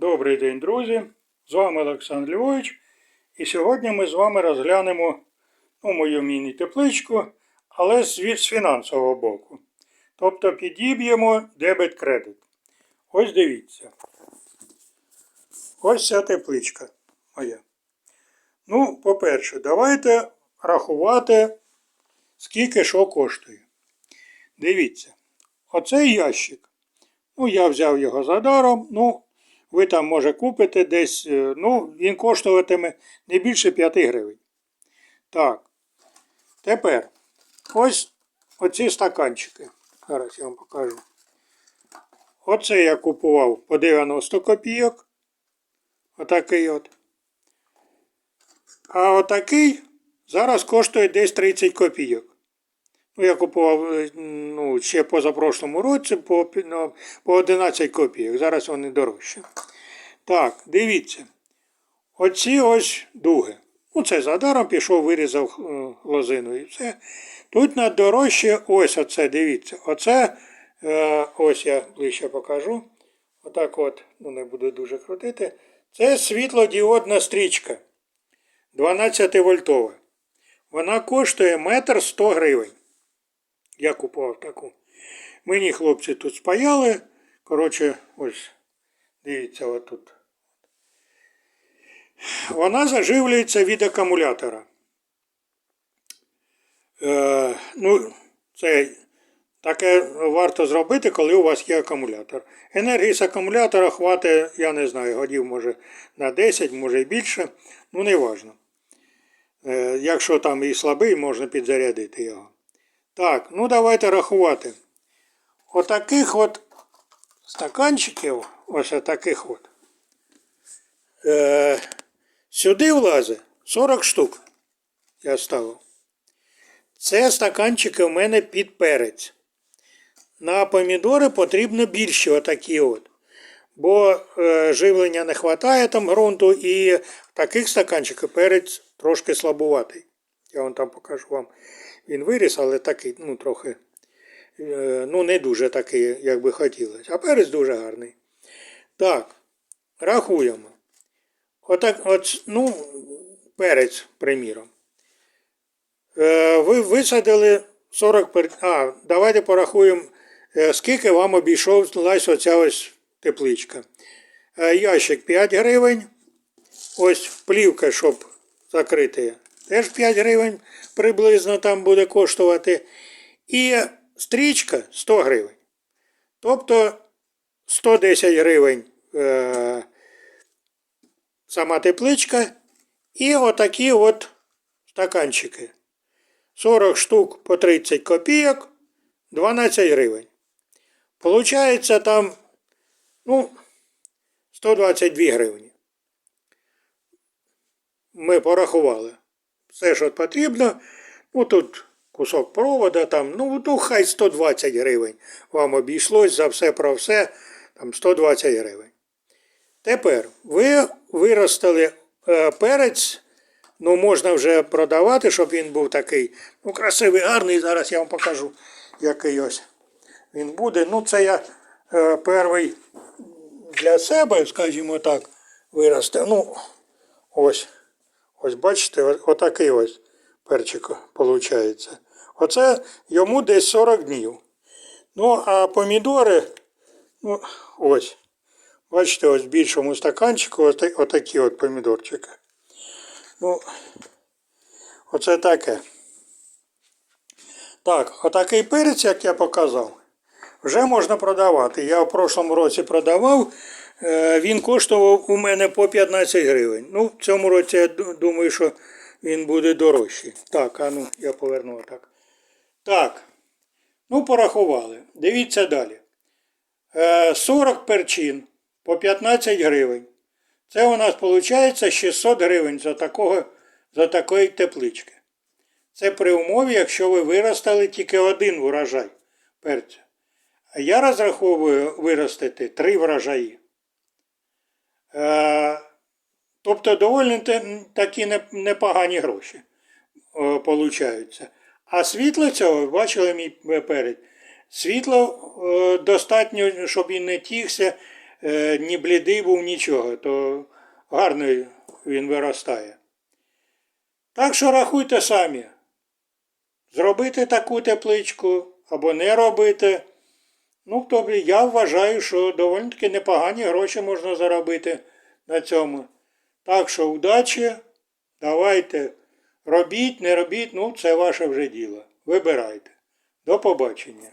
Добрий день, друзі! З вами Олександр Львович. І сьогодні ми з вами розглянемо ну, мою міні-тепличку, але з, з фінансового боку. Тобто підіб'ємо дебет-кредит. Ось дивіться. Ось ця тепличка моя. Ну, по-перше, давайте рахувати, скільки що коштує. Дивіться, оцей ящик. Ну, я взяв його за даром. Ну, ви там може купите десь, е, ну, він коштуватиме не більше 5 гривень. Так. Тепер ось оці стаканчики. Зараз я вам покажу. Оце я купував по 90 копійок. Отакий от. А отакий зараз коштує десь 30 копійок. Ну, я купував е, ну, ще позапрошлому році по, ну, по 11 копійок. Зараз вони дорожчі. Так, дивіться. Оці ось дуги. Ну, це за даром пішов, вирізав е, лозину і все. Тут на дорожче ось оце, дивіться. Оце е, ось я ближче покажу. Отак от, ну не буду дуже крутити. Це світлодіодна стрічка. 12 вольтова. Вона коштує метр 100 гривень. Я купував таку. Мені хлопці тут спаяли. Коротше, ось, дивіться, отут. Вона заживлюється від акумулятора. Е, ну, це таке варто зробити, коли у вас є акумулятор. Енергії з акумулятора хватить, я не знаю, годів може на 10, може і більше. Ну, не важно. Е, якщо там і слабий, можна підзарядити його. Так, ну давайте рахувати. Отаких от стаканчиків, ось таких от. Е, сюди влазить 40 штук. Я ставив. Це стаканчики у мене під перець. На помідори потрібно більше отакі от. Бо е, живлення не вистачає там ґрунту і в таких стаканчиках перець трошки слабуватий. Я вам там покажу вам. Він виріс, але такий, ну, трохи, е, ну, не дуже такий, як би хотілося. А перець дуже гарний. Так, рахуємо. Отак, от, ну, перець, приміром. Е, ви висадили 40 пер... А, давайте порахуємо, е, скільки вам обійшовлась оця ось тепличка. Ящик 5 гривень. Ось плівка, щоб закрити, теж 5 гривень приблизно там буде коштувати. І стрічка 100 гривень. Тобто 110 гривень е, сама тепличка. І отакі от стаканчики. 40 штук по 30 копійок, 12 гривень. Получається там, ну, 122 гривні. Ми порахували. Все, що потрібно. Ну, тут кусок провода, там, ну, ну, хай 120 гривень. Вам обійшлось за все про все, там 120 гривень. Тепер ви виростили е, перець, ну можна вже продавати, щоб він був такий ну, красивий, гарний. Зараз я вам покажу, який ось він буде. Ну, це я е, перший для себе, скажімо так, виростив. Ну, ось, ось бачите, отакий ось перчик виходить. Оце йому десь 40 днів. Ну, а помідори, ну, ось. Бачите, ось в більшому стаканчику отакі от помідорчики. Ну, оце таке. Так, отакий перець, як я показав, вже можна продавати. Я в прошлому році продавав, він коштував у мене по 15 гривень. Ну, в цьому році я думаю, що він буде дорожчий. Так, а ну, я поверну отак. Так, ну порахували. Дивіться далі. Е, 40 перчин по 15 гривень. Це у нас виходить 600 гривень за, такого, за такої теплички. Це при умові, якщо ви виростили тільки один врожай перця. А я розраховую виростити три врожаї. Е, тобто доволі такі непогані гроші е, получаються. А світло цього, бачили мій перець, світло е, достатньо, щоб він не тігся, ні блідий був, нічого, то гарний він виростає. Так що рахуйте самі. Зробити таку тепличку або не робити. Ну, тобто я вважаю, що доволі таки непогані гроші можна заробити на цьому. Так що удачі, давайте робіть, не робіть, ну це ваше вже діло. Вибирайте. До побачення.